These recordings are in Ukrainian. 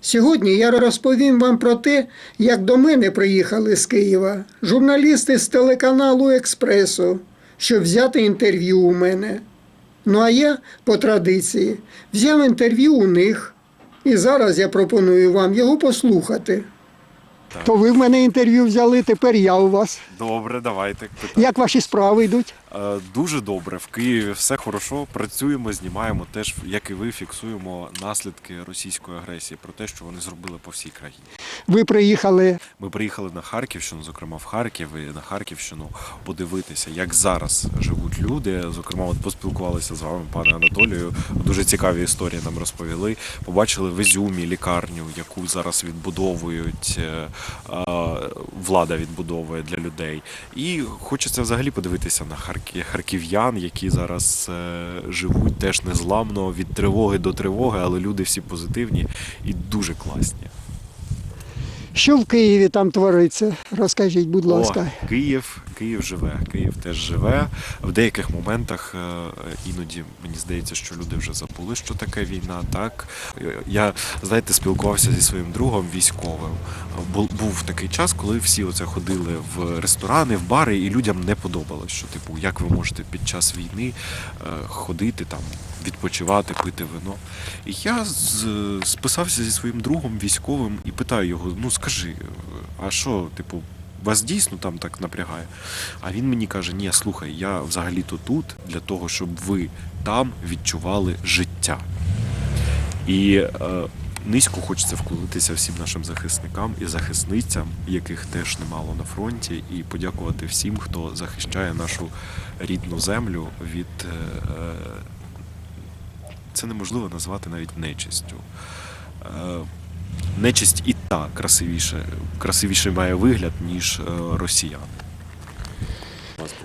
Сьогодні я розповім вам про те, як до мене приїхали з Києва журналісти з телеканалу Експресо, щоб взяти інтерв'ю у мене. Ну а я, по традиції, взяв інтерв'ю у них, і зараз я пропоную вам його послухати. Так. То ви в мене інтерв'ю взяли, тепер я у вас. Добре, давайте. питайте. Як ваші справи йдуть? Е, Дуже добре. В Києві все хорошо. Працюємо, знімаємо теж, як і ви, фіксуємо наслідки російської агресії про те, що вони зробили по всій країні. Ви приїхали Ми приїхали на Харківщину, зокрема в Харків і на Харківщину, подивитися, як зараз живуть люди. Зокрема, от поспілкувалися з вами, пане Анатолію. Дуже цікаві історії нам розповіли. Побачили в Ізюмі лікарню, яку зараз відбудовують е, влада відбудовує для людей. І хочеться взагалі подивитися на харкі- харків'ян, які зараз е, живуть теж незламно від тривоги до тривоги, але люди всі позитивні і дуже класні. Що в Києві там твориться? Розкажіть, будь ласка. О, Київ, Київ живе. Київ теж живе. В деяких моментах е, іноді мені здається, що люди вже забули, що таке війна. Так я знаєте, спілкувався зі своїм другом військовим. Бу- Був такий час, коли всі оце ходили в ресторани, в бари, і людям не подобалось, що типу, як ви можете під час війни е, ходити там, відпочивати, пити вино. І я списався зі своїм другом військовим і питаю його: ну скажи, а що, типу, вас дійсно там так напрягає? А він мені каже: ні, слухай, я взагалі-то тут для того, щоб ви там відчували життя. І е, низько хочеться вклонитися всім нашим захисникам і захисницям, яких теж немало на фронті, і подякувати всім, хто захищає нашу рідну землю від. Е, це неможливо назвати навіть нечистю. Е, Нечисть і та красивіше, красивіше має вигляд, ніж е, росіяни.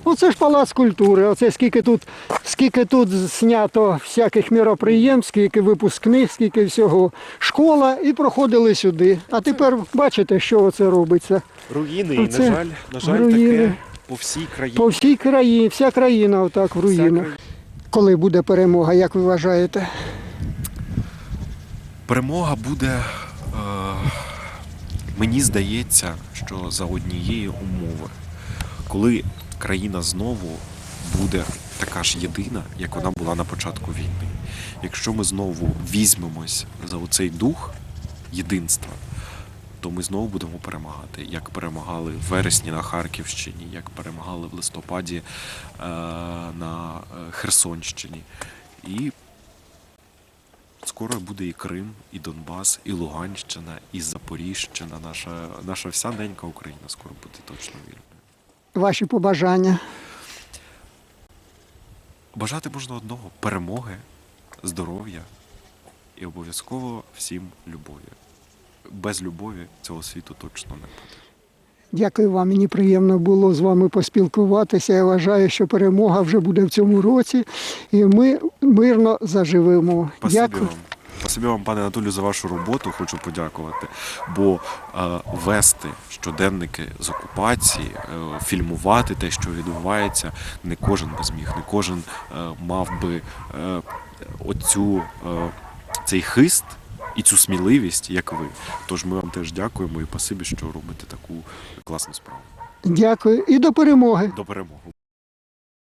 Оце ж палац культури. Оце скільки тут, скільки тут знято всяких міроприємств, скільки випускних, скільки всього. Школа і проходили сюди. А тепер бачите, що оце робиться. Руїни, і, на жаль- на жаль, руїни. таке по всій країні. По всій країні, вся країна отак в руїнах. Коли буде перемога, як ви вважаєте? Перемога буде, е, мені здається, що за однієї умови, коли країна знову буде така ж єдина, як вона була на початку війни. Якщо ми знову візьмемось за оцей дух єдинства, то ми знову будемо перемагати, як перемагали в вересні на Харківщині, як перемагали в листопаді е, на е, Херсонщині. І Скоро буде і Крим, і Донбас, і Луганщина, і Запоріжщина. Наша, наша вся ненька Україна скоро буде точно вільною. Ваші побажання. Бажати можна одного перемоги, здоров'я і обов'язково всім любові. Без любові цього світу точно не буде. Дякую вам. Мені приємно було з вами поспілкуватися. Я вважаю, що перемога вже буде в цьому році, і ми мирно заживемо. Спасибі Дякую. вам. Спасибі вам, пане Анатолію, за вашу роботу. Хочу подякувати. Бо е, вести щоденники з окупації, е, фільмувати те, що відбувається, не кожен би зміг, не кожен е, мав би е, оцю, е, цей хист і цю сміливість, як ви. Тож ми вам теж дякуємо і спасибі, що робите таку класну справу. Дякую і до перемоги. До перемоги.